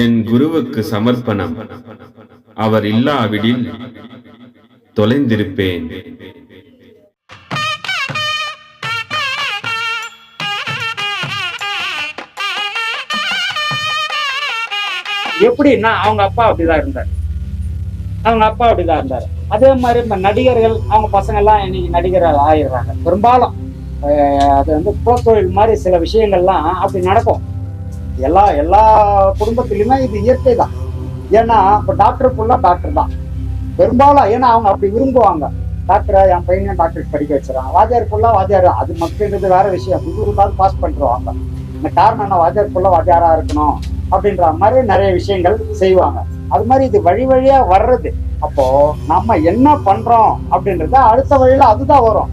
என் குருவுக்கு சமர்ப்பணம். அவர் இல்லாவிடில் தொலைந்திருப்பேன். எப்படின்னா அவங்க அப்பா அப்படிதான் இருந்தார். அவங்க அப்பா அப்படிதான் இருந்தார். அதே மாதிரி இப்ப நடிகர்கள் அவங்க பசங்க எல்லாம் இன்னைக்கு நடிகர்கள் ஆயிடுறாங்க. பெரும்பாலும் அது வந்து புறத்தொழில் மாதிரி சில விஷயங்கள்லாம் அப்படி நடக்கும். எல்லா எல்லா குடும்பத்திலுமே இது இயற்கை தான் ஏன்னா இப்போ டாக்டர் ஃபுல்லாக டாக்டர் தான். பெரும்பாலும் ஏன்னா அவங்க அப்படி விரும்புவாங்க. டாக்டரை என் பையனையும் டாக்டருக்கு படிக்க வச்சிடறாங்க வாத்தியார் ஃபுல்லாக வாத்தியார். அது மக்கள்ன்றது வேற விஷயம். புதுசாவது பாஸ் பண்ணிடுவாங்க இந்த காரணம் என்ன? வாத்தியார் ஃபுல்லாக வாத்தியாரா இருக்கணும் அப்படின்ற மாதிரி நிறைய விஷயங்கள் செய்வாங்க. அது மாதிரி இது வழி வழியா வர்றது. அப்போ நம்ம என்ன பண்றோம் அப்படின்றத அடுத்த வழியில அதுதான் வரும்.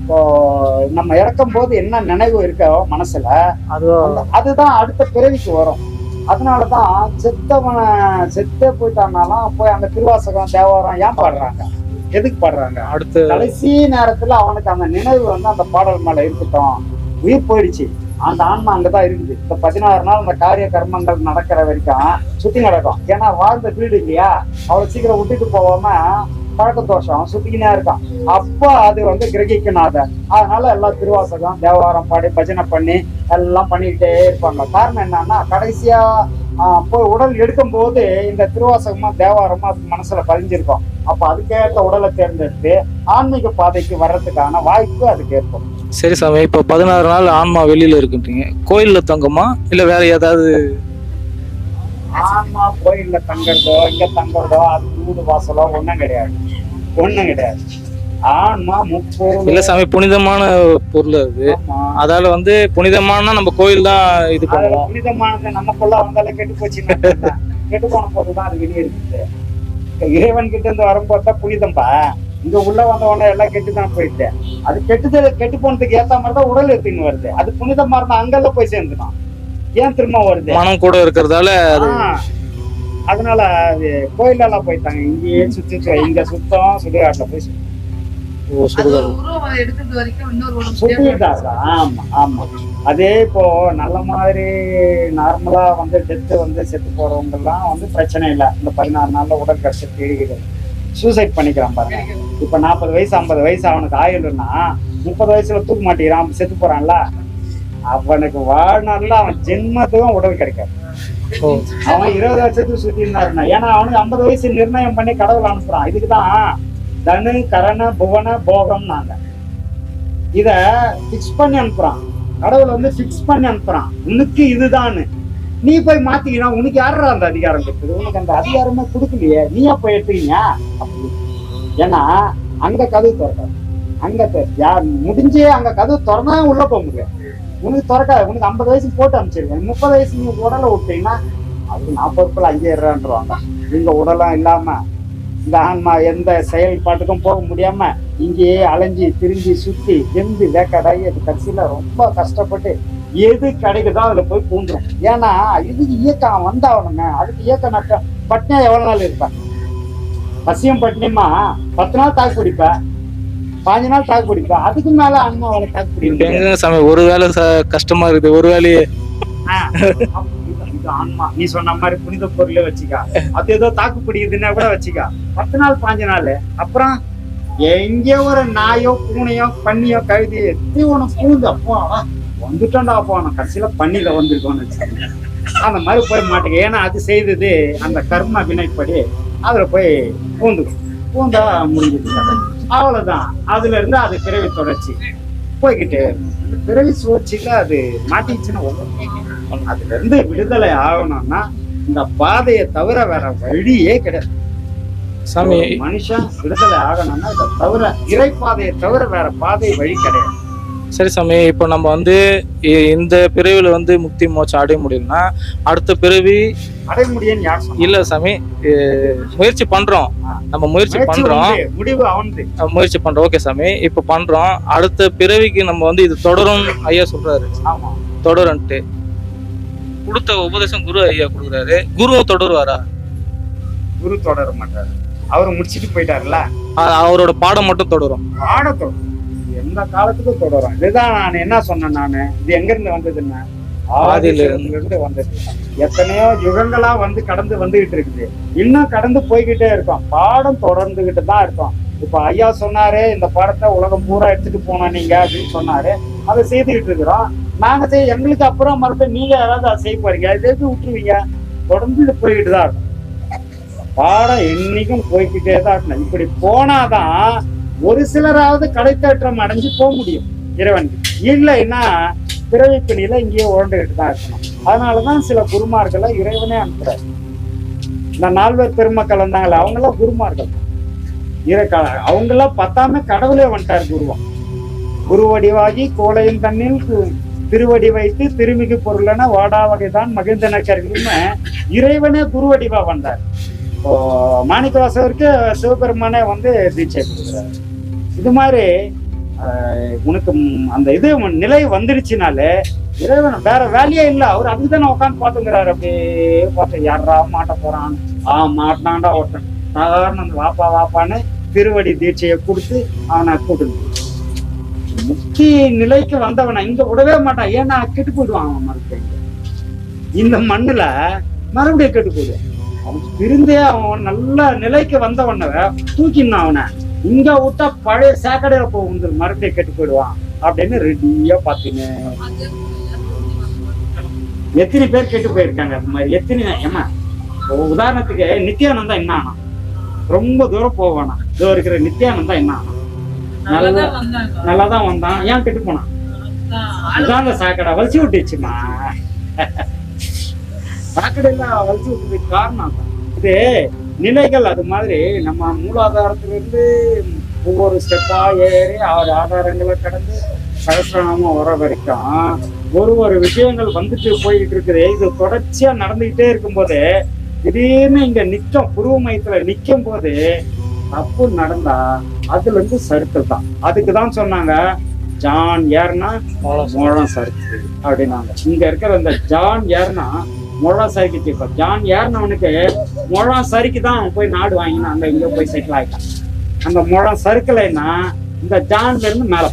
இப்போ நம்ம இறக்கும் போது என்ன நினைவு இருக்கோ மனசுல அது அந்த- அதுதான் அடுத்த பிறவிக்கு வரும். அதனாலதான் செத்தவனை செத்தே போயிட்டானாலும் போய் அங்க திருவாசகம் தேவாரம் ஏன் பாடுறாங்க? எதுக்கு பாடுறாங்க? அடுத்து கடைசி நேரத்துல அவனுக்கு அந்த நினைவு வந்து அந்த பாடல் மேல இருக்கட்டும். உயிர் போயிடுச்சு. அந்த ஆன்மா அங்கதான் இருக்குது. இந்த பதினாறு நாள் அந்த காரிய கர்மங்கள் நடக்கிற வரைக்கும் சுத்தி நடக்கும். ஏன்னா வாழ்ந்த வீடு இல்லையா? அவ்வளவு சீக்கிரம் விட்டுட்டு போகாம பழக்க தோஷம் சுத்திக்கினே இருக்கான். அப்ப அது வந்து கிரகிக்கணும் அதை அதனால எல்லாம் திருவாசகம் தேவாரம் பாடி பஜனை பண்ணி எல்லாம் பண்ணிக்கிட்டே இருப்பாங்க. காரணம் என்னன்னா கடைசியா போய் உடல் எடுக்கும் போது இந்த திருவாசகமா தேவாரமா அது மனசுல பதிஞ்சிருக்கும். அப்ப அதுக்கேற்ற உடலை தேர்ந்தெடுத்து ஆன்மீக பாதைக்கு வர்றதுக்கான வாய்ப்பு அதுக்கு ஏற்படும். சரி சாமி இப்போ பதினாறு நாள் ஆன்மா வெளியில இருக்குன்றீங்க. கோயில்ல தங்குமா? இல்ல வேற ஏதாவது ஆன்மா கோயில்ல தங்குறதோ இங்க தங்குறதோ அது வீடு வாசலோ ஒண்ணும் கிடையாது. ஒண்ணும் கிடையாது. ஆன்மா முப்பொருள். இல்ல சாமி புனிதமான பொருள் அது. அதால வந்து புனிதமான நம்ம கோயில் தான் இது பண்ணுவோம். புனிதமானது நமக்குள்ள வந்தாலே கெட்டு போச்சுன்னா கெட்டு போன போதுதான் அது வெளியே இருக்குது இறைவன் கிட்ட இருந்து வரும்போது தான் புனிதம்பா. இங்க உள்ள வந்த உடனே எல்லாம் கெட்டு தான் போயிட்டு அது கெட்டுது கெட்டு போனதுக்கு ஏத்த மாதிரி தான் உடல் எடுத்துன்னு வருது. அது புனிதமா இருந்தா அங்கெல்லாம் போய் சேர்ந்துடும் ஏன் திரும்ப வருது? மனம் கூட இருக்கிறதால அதனால அது கோயிலெல்லாம் போயிட்டாங்க. இங்கேயே சுத்தி இங்க சுத்தம் சுடுகாட்டுல போய் அது இப்போ நல்ல மாதிரி நார்மலா வந்து டெத்து வந்து செத்து போறவங்க எல்லாம் வந்து பிரச்சனை இல்லை. இந்த பதினாறு நாள்ல உடல் கஷ்ட தேடிக்கிறது சூசைட் பண்ணிக்கிறான் பாருங்க. இப்ப நாற்பது வயசு ஐம்பது வயசு அவனுக்கு ஆயுள்னா முப்பது வயசுல தூக்க மாட்டேங்கிறான் செத்து போறான்ல. அவனுக்கு வாழ்நாள்ல அவன் ஜென்மத்துக்கும் உடல் கிடைக்காது. அவன் இருபது வருஷத்துக்கு சுத்தி இருந்தாருன்னா ஏன்னா அவனுக்கு ஐம்பது வயசு நிர்ணயம் பண்ணி கடவுள் அனுப்புறான். இதுக்குதான் தனு கரண புவன போகம் நாங்க இத பிக்ஸ் பண்ணி அனுப்புறான். கடவுள் வந்து பிக்ஸ் பண்ணி அனுப்புறான். உனக்கு இதுதான்னு. நீ போய் மாத்திக்கினா உனக்கு யாரா அந்த அதிகாரம் கொடுத்தது? உனக்கு அந்த அதிகாரமே கொடுக்கலையே. நீயா போய் எடுத்துக்கீங்க அப்படி ஏன்னா அங்க கதவு திறக்காது. அங்க யார் முடிஞ்சே அங்க கதவு திறந்தா உள்ள போக முடியும் உனக்கு திறக்காது உனக்கு ஐம்பது வயசு போட்டு அனுப்பிச்சிருவேன் முப்பது வயசு நீ உடலை விட்டீங்கன்னா அது நாற்பதுக்குள்ள அங்கே இருறான்றாங்க இங்க உடலாம் இல்லாம இந்த ஆன்மா எந்த செயல்பாட்டுக்கும் போக முடியாம இங்கேயே அலைஞ்சி திரிஞ்சு சுத்தி எந்த வேக்காடாகி அது கடைசியில ரொம்ப கஷ்டப்பட்டு எது கிடைக்குதோ அதுல போய் பூண்டுறோம் ஏன்னா இதுக்கு இயக்கம் வந்தாகணுமே அதுக்கு இயக்கம் நட்டம் பட்னியா எவ்வளவு நாள் இருப்பேன் பசியம் பட்னியமா? பத்து நாள் தாக்கு பிடிப்பேன் பாஞ்சு நாள் தாக்கு பிடிப்பேன் அதுக்கு மேல ஆன்மா அவளை தாக்கு சாமி ஒரு வேலை கஷ்டமா இருக்குது. ஒரு வேலையே ஆன்மா நீ சொன்ன மாதிரி புனித பொருளே வச்சுக்கா. அது ஏதோ தாக்கு பிடிக்குதுன்னா கூட வச்சுக்கா. பத்து நாள் பாஞ்சு நாள். அப்புறம் எங்க ஒரு நாயோ பூனையோ பன்னியோ கழுதி தீவனம் பூந்து அப்போ வந்துட்டோம்டா போனோம் கடைசியில பண்ணில வந்திருக்கோம்னு வச்சுக்கோங்க. அந்த மாதிரி போய் மாட்டேங்க ஏன்னா அது செய்தது அந்த கர்ம வினைப்படி. அதுல போய் பூந்துக்கும் பூந்தா முடிஞ்சது. கதை. அவ்வளவுதான். அதுல இருந்து அது பிறவி தொடர்ச்சி. போய்கிட்டே பிறவி சுழற்சியில அது மாட்டிச்சுன்னா அதுல இருந்து விடுதலை ஆகணும்னா இந்த பாதையை தவிர வேற வழியே கிடையாது. சாமி. மனுஷன் விடுதலை ஆகணும்னா இதை தவிர இறைப்பாதையை தவிர வேற பாதை வழி கிடையாது. சரி சாமி இப்போ நம்ம வந்து இந்த பிறவில வந்து முக்தி மோட்சம் அடைய முடியும்னா அடுத்த பிறவி அடைய சொன்னா? இல்ல சாமி முயற்சி பண்றோம். நம்ம முயற்சி அஹ் முயற்சி பண்றோம். ஓகே சாமி இப்போ பண்றோம். அடுத்த பிறவிக்கு நம்ம வந்து இது தொடரும் ஐயா சொல்றாரு. ஆமா. தொடரும்ட்டு கொடுத்த உபதேசம் குரு ஐயா கொடுக்குறாரு. குருவும் தொடருவாரா? குரு தொடர மாட்டாரு. அவர் முடிச்சிட்டு போயிட்டாருல்ல? அ- அவரோட பாடம் மட்டும் தொடரும். ஆட தொடரும். எந்த காலத்துக்கும் தொடரும். இதுதான் நான் என்ன சொன்னேன் நானு? இது எங்க இருந்து வந்ததுன்னா இருந்து வந்தது. எத்தனையோ யுகங்களா வந்து கடந்து வந்துகிட்டு இருக்குது. இன்னும் கடந்து போய்கிட்டே இருக்கோம். பாடம் தொடர்ந்துகிட்டு தான் இருக்கோம். இப்ப ஐயா சொன்னாரு இந்த பாடத்தை உலகம் பூரா எடுத்துட்டு போனோம் நீங்க அப்படின்னு சொன்னாரு. அதை செய்துகிட்டு இருக்கிறோம். நாங்க செய் எங்களுக்கு அப்புறம் மறுபடியும் நீங்க யாராவது அதை செய்ய போறீங்க? இதை எப்படி விட்டுருவீங்க? தொடர்ந்து போய்கிட்டு தான் இருக்கும். பாடம் என்னைக்கும் போய்கிட்டே தான் இருக்கணும் இப்படி போனாதான் ஒரு சிலராவது கடைத்தேற்றம் அடைஞ்சு போக முடியும். இறைவன். இல்லைன்னா பிறவி பிணியில இங்கேயே உழண்டுகிட்டு தான் இருக்கணும். அதனாலதான் சில குருமார்களை இறைவனே அனுப்புறாரு. இந்த நால்வர் பெருமக்கள் வந்தாங்களே அவங்களாம் குருமார்கள். இறக்க அவங்களாம் பத்தாம கடவுளே வந்துட்டார் குருவம் குருவடிவாகி கோலையின் தண்ணில் திருவடி வைத்து திருமிகு பொருளென வாடா வகைதான் கருவின்னு இறைவனே குருவடிவா வந்தார். இப்போ மாணிக்கவாசகருக்கு சிவபெருமானே வந்து தீட்சை கொடுக்குறாரு. இது மாதிரி உனக்கு அந்த இது நிலை வந்துடுச்சுனாலே இறைவன் வேற வேலையே இல்லை. அவர் அதுக்கு தானே உட்காந்து பார்த்துக்கிறாரு அப்படியே பார்த்து யாரா மாட்ட போறான். ஆ மாட்டினாண்டா ஒருத்தன். சாதாரண அந்த வாப்பா வாப்பான்னு திருவடி தீட்சையை கொடுத்து அவனை கூட்டு முக்தி நிலைக்கு வந்தவனை இங்க விடவே மாட்டான். ஏன்னா கெட்டு போயிடுவான் அவன் மறுபடியும் இந்த மண்ணுல மறுபடியும் கெட்டு போயிடுவான். அவன் திருந்தே அவன் நல்ல நிலைக்கு வந்தவன தூக்கினான் அவனை இங்க விட்டா பழைய சாக்கடையில போகுது மறுபடியும் கெட்டு போயிடுவான் அப்படின்னு ரெடியா பாத்தீங்க. எத்தனை பேர் கெட்டு போயிருக்காங்க? அந்த மாதிரி எத்தனை ஏமா உதாரணத்துக்கு நித்யானந்தா என்ன ஆனா? ரொம்ப தூரம் போவானா? இதோ இருக்கிற நித்யானந்தா என்ன ஆனா? நல்லா நல்லா தான் வந்தான். ஏன் கெட்டு போனான் அதான் அந்த சாக்கடை வலிச்சு விட்டுச்சுமா? சாக்கடையில வலிச்சு விட்டதுக்கு காரணம். இது நிலைகள் அது மாதிரி நம்ம மூலாதாரத்திலிருந்து ஒவ்வொரு ஸ்டெப்பா ஏறி ஆறு ஆதாரங்களை கடந்து சகசிரநாமம் வர வரைக்கும் ஒரு ஒரு விஷயங்கள் வந்துட்டு போயிட்டு இருக்குது. இது தொடர்ச்சியா நடந்துகிட்டே இருக்கும்போது திடீர்னு இங்க நிற்கும் புருவ மையத்துல நிற்கும் போது தப்பு நடந்தா அதுல இருந்து சறுக்கல் தான். அதுக்கு தான் சொன்னாங்க ஜான் ஏர்னா முழம் சருத்து அப்படின்னாங்க. இங்க இருக்கிற அந்த ஜான் ஏர்னா முழம் சறுக்கிச்சு இப்ப ஜான் ஏர்னவனுக்கு முழம் சறுக்கி தான் அவன் போய் நாடு வாங்கினான் அங்க இங்க போய் செட்டில் ஆயிட்டான். அந்த முழம் சறுக்கலைன்னா இந்த ஜான்ல இருந்து மேல.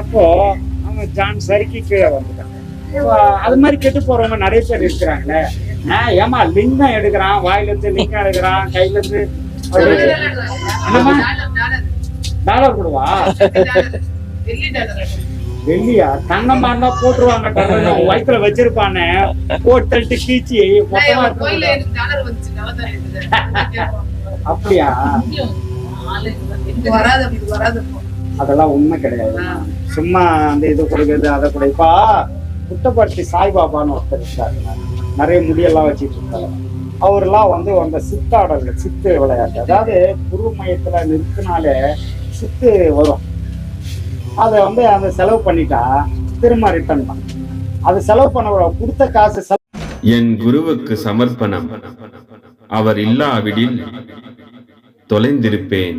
அப்போ அவன் ஜான் சறுக்கி கீழே வந்துட்டான். அது மாதிரி கெட்டு போறவங்க நிறைய பேர் இருக்கிறாங்களே. ஏமா லிங்கம் எடுக்கிறான் வாயில இருந்து லிங்கம் எடுக்கிறான் கையில இருந்து? டாலர் கொடுவா வெள்ளியா? தங்கம்மா இருந்தா போட்டுருவாங்க. வயித்துல வச்சிருப்பானே. போட்டு கீச்சி. அப்படியா? அதெல்லாம் உண்மை கிடையாது. சும்மா அந்த இது கொடுக்குறது அதை கூட. இப்ப புட்டபர்த்தி சாய்பாபான்னு ஒருத்தர் இருக்காருங்க நிறைய முடியெல்லாம் வச்சிட்டு இருக்காரு. அவரெல்லாம் வந்து அந்த சித்தாடல் சித்து விளையாட்டு. அதாவது குரு மையத்துல நிறுத்தினாலே சித்து வரும். அதை வந்து அந்த செலவு பண்ணிட்டா திரும்ப ரிட்டர்ன் பண்ண. அது செலவு பண்ண கொடுத்த காசு செலவு என் குருவுக்கு சமர்ப்பணம். அவர் இல்லாவிடில் தொலைந்திருப்பேன்.